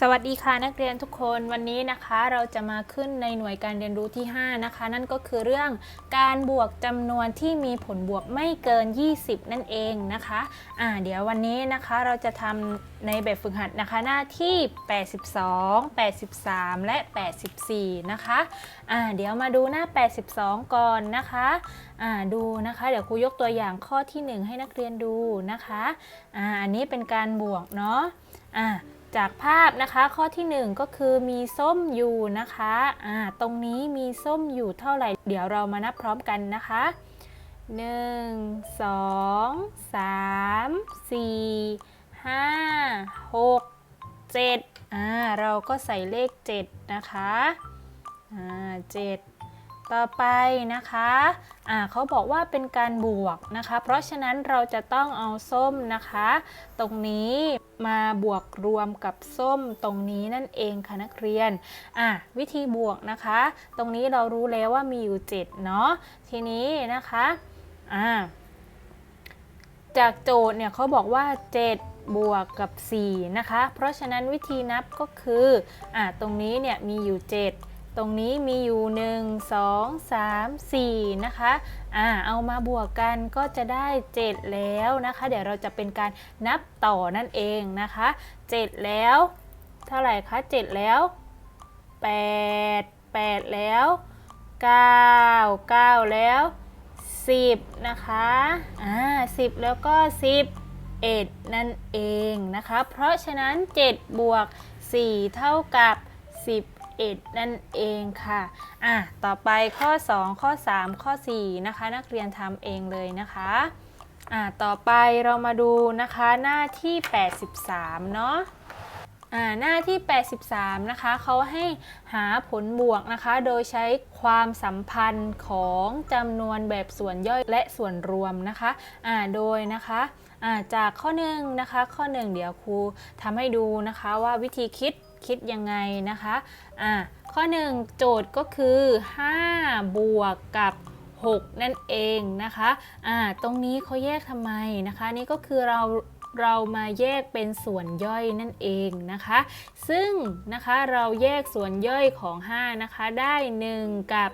สวัสดีค่ะนักเรียนทุกคนวันนี้นะคะเราจะมาขึ้นในหน่วยการเรียนรู้ที่ 5 นะคะ นั่นก็คือเรื่องการบวกจำนวนที่มีผลบวกไม่เกิน 20 นั่นเองนะคะอ่าเดี๋ยววันนี้นะคะเราจะทำในแบบฝึกหัดนะคะหน้าที่ 82 83 และ 84 นะคะอ่าเดี๋ยวมาดูหน้า 82 ก่อนนะคะอ่าดูนะคะ เดี๋ยวครูยกตัวอย่างข้อที่ 1 ให้นักเรียนดูนะคะอ่าอันนี้เป็นการบวกเนาะอ่า จากภาพนะคะข้อที่ 1 ก็คือมีส้มอยู่นะคะอ่าตรงนี้มีส้มอยู่เท่าไหร่ เดี๋ยวเรามานับพร้อมกันนะคะ 1 2 3 4 5 6 7อ่าเราก็ใส่เลข 7 นะคะอ่า7 ต่อไปนะคะอ่าเขาบอกว่าเป็นการบวกนะคะ เพราะฉะนั้นเราจะต้องเอาส้มนะคะ ตรงนี้มาบวกรวมกับส้มตรงนี้นั่นเองค่ะนักเรียนอะวิธีบวกนะคะ ตรงนี้เรารู้แล้วว่ามีอยู่7เนาะทีนี้นะคะอ่าจากโจทย์เนี่ยเขาบอกว่า 7บวกกับ 4 นะคะ เพราะฉะนั้นวิธีนับก็คือ อ่า ตรงนี้เนี่ยมีอยู่ 7 ตรงนี้มีอยู่ 1 2 3 4 นะคะอ่าเอามาบวกกันก็จะได้ 7 แล้วนะคะ เดี๋ยวเราจะเป็นการนับต่อนั่นเองนะคะ 7 แล้ว เท่าไหร่คะ 7 แล้ว 8 8 แล้ว 9 9 แล้ว 10 นะคะอ่า10 แล้วก็10 1นั่นเองนะคะ เพราะฉะนั้น 7 บวก 4 เท่ากับ 11 นั่นเองค่ะอะ ต่อไปข้อ 2 ข้อ 3 ข้อ 4 นะคะ นักเรียนทำเองเลยนะคะอะต่อไปเรามาดูนะคะหน้าที่ 83 เนาะอ่าหน้าที่ 83 นะคะเขาให้หาผลบวกนะคะ โดยใช้ความสัมพันธ์ของจำนวนแบบส่วนย่อยและส่วนรวมนะคะอ่าโดยนะคะอ่าจากข้อหนึ่งนะคะข้อหนึ่งเดี๋ยวครูทำให้ดูนะคะว่าวิธีคิด คิดยังไงนะคะอ่าข้อ 1 โจทย์ก็คือ 5 บวกกับ 6 นั่นเองนะคะอ่าตรงนี้เขาแยกทำไมนะคะ นี่ก็คือเราเรามาแยกเป็นส่วนย่อยนั่นเองนะคะ ซึ่งนะคะเราแยกส่วนย่อยของ 5 นะคะ ได้ 1 กับ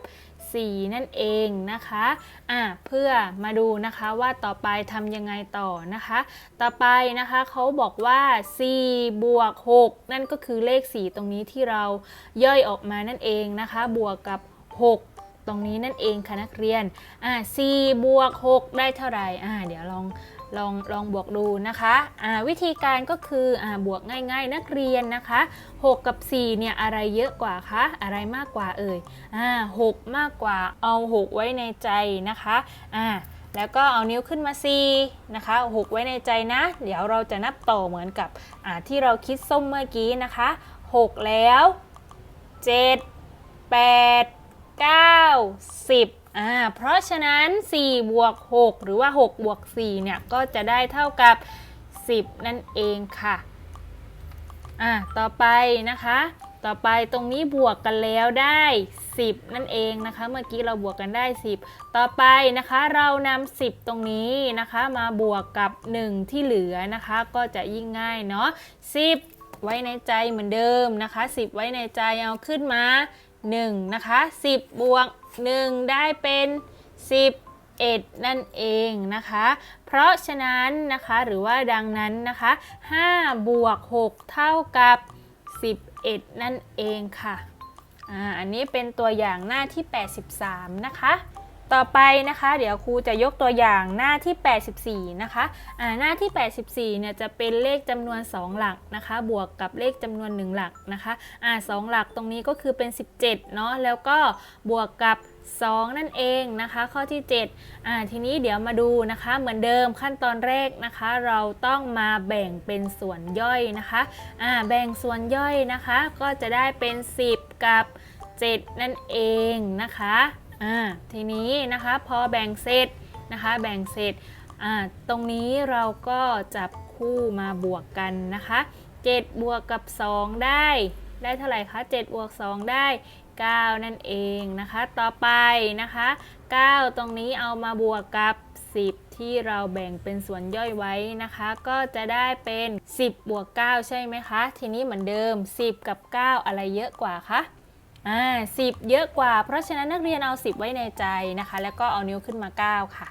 4 นั่นเองนะคะอะเพื่อมาดูนะคะว่าต่อไปทำยังไงต่อนะคะ ต่อไปนะคะเขาบอกว่า 4 บวก 6 นั่นก็คือเลข 4 ตรงนี้ที่เราย่อยออกมานั่นเองนะคะ บวกกับ 6ตรงนี้นั่นเองค่ะนักเรียน อ่า4บวก 6 ได้เท่าไหร่ อ่า เดี๋ยวลอง ลองลองบวกดูนะคะอ่าวิธีการก็คืออบวกง่ายๆ นักเรียนนะคะ 6 กับ 4 เนี่ยอะไรเยอะกว่าคะอะไรมากกว่าเอ่ยอ่า6มากกว่าเอา 6 ไว้ในใจนะคะอ่าแล้วก็เอานิ้วขึ้นมา4นะคะ6ไว้ในใจนะ เดี๋ยวเราจะนับต่อเหมือนกับที่เราคิดส้มเมื่อกี้นะคะ 6 แล้ว 7 8 9 10 อ่าเพราะฉะนั้น4บวก6หรือว่า6บวก4เนี่ยก็จะได้เท่ากับ 10 นั่นเองค่ะอ่าต่อไปนะคะ ต่อไปตรงนี้บวกกันแล้วได้ 10 นั่นเองนะคะ เมื่อกี้เราบวกกันได้ 10 ต่อไปนะคะเรานำ10 ตรงนี้นะคะ มาบวกกับ 1 ที่เหลือนะคะ ก็จะยิ่งง่ายเนาะ10 ไว้ในใจเหมือนเดิมนะคะ 10 ไว้ในใจเอาขึ้นมา 1 นะคะ 10 บวก 1 ได้เป็น 11 นั่นเองนะคะ เพราะฉะนั้นนะคะหรือว่าดังนั้นนะคะ5บวก 6 เท่ากับ 11 นั่นเองค่ะอ่าอันนี้เป็นตัวอย่างหน้าที่ 83 นะคะ ต่อไปนะคะ เดี๋ยวครูจะยกตัวอย่างหน้าที่ 84 นะคะอ่าหน้าที่ 84 เนี่ยจะเป็นเลขจำนวน 2 หลักนะคะ บวกกับเลขจำนวน 1 หลักนะคะอ่าสองหลักตรงนี้ก็คือเป็น 17 เนาะแล้วก็บวกกับ 2 นั่นเองนะคะ ข้อที่7อ่าทีนี้เดี๋ยวมาดูนะคะ เหมือนเดิมขั้นตอนแรกนะคะ เราต้องมาแบ่งเป็นส่วนย่อยนะคะอ่าแบ่งส่วนย่อยนะคะ ก็จะได้เป็น 10 กับ 7 นั่นเองนะคะ อ่าทีนี้นะคะพอแบ่งเสร็จนะคะแบ่งเสร็จอ่าตรงนี้เราก็จับคู่มาบวกกันนะคะ7บวกกับ 2 ได้ได้เท่าไหร่คะ7บวก2ได้ 9 นั่นเองนะคะ ต่อไปนะคะ 9 ตรงนี้เอามาบวกกับ 10 ที่เราแบ่งเป็นส่วนย่อยไว้นะคะ ก็จะได้เป็น 10บวก9ใช่ไหมคะ ทีนี้เหมือนเดิม 10 กับ 9 อะไรเยอะกว่าคะ อ่า10เยอะกว่า เพราะฉะนั้นนักเรียนเอา 10 ไว้ในใจนะคะ แล้วก็เอานิ้วขึ้นมา 9 ค่ะ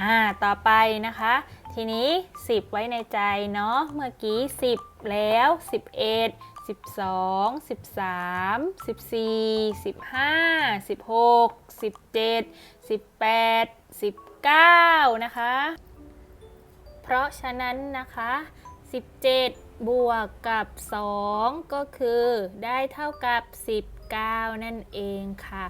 อ่าต่อไปนะคะ ทีนี้ 10 ไว้ในใจเนาะเมื่อกี้ 10 แล้ว 11 12 13 14 15 16 17 18 19 นะคะ เพราะฉะนั้นนะคะ 17 บวกกับ 2 ก็คือได้เท่ากับ 19 นั่นเองค่ะ